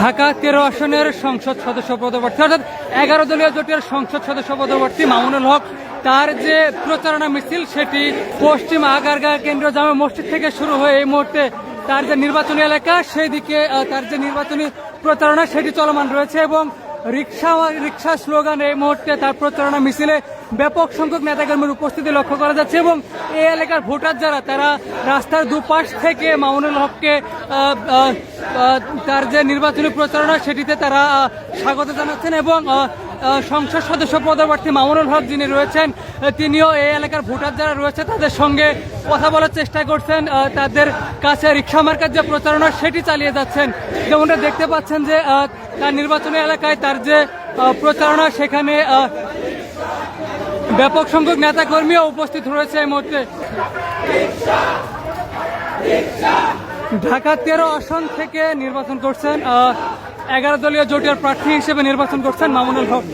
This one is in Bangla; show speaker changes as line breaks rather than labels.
ঢাকা তেরো আসনের সংসদ সদস্য পদপ্রার্থী, অর্থাৎ এগারো দলীয় জোটের সংসদ সদস্য পদপ্রার্থী মামুনুল হক, তার যে প্রচারণা মিছিল সেটি পশ্চিম আগারগা কেন্দ্রীয় জামে মসজিদ থেকে শুরু হয়ে এই মুহূর্তে তার যে নির্বাচনী এলাকা সেই দিকে তার যে নির্বাচনী প্রচারণা, সেটি চলমান রয়েছে এবং রিক্সা রিক্সা স্লোগান এই মুহূর্তে তার প্রচারণা মিছিলে ব্যাপক সংখ্যক নেতাকর্মীর উপস্থিতি লক্ষ্য করা যাচ্ছে এবং এই এলাকার ভোটার যারা, তারা রাস্তার দুপাশ থেকে মামুনুল হককে তার যে নির্বাচনী প্রচারণা সেটিতে তারা স্বাগত জানাচ্ছেন এবং সংসদ সদস্য পদপ্রার্থী মামুনুল হক যিনি রয়েছেন, তিনিও এই এলাকার ভোটার যারা রয়েছে তাদের সঙ্গে কথা বলার চেষ্টা করছেন তাদের কাছে রিক্সা মার্কার যে প্রচারণা সেটি চালিয়ে যাচ্ছেন। যেমনটা দেখতে পাচ্ছেন যে তার নির্বাচনী এলাকায় তার যে প্রচারণা, সেখানে ব্যাপক সংখ্যক নেতা কর্মীও উপস্থিত রয়েছে এই মুহূর্তে। ঢাকা তেরো আসন থেকে নির্বাচন করছেন এগারো দলীয় জোটের প্রার্থী হিসেবে নির্বাচন করছেন মামুনুল হক।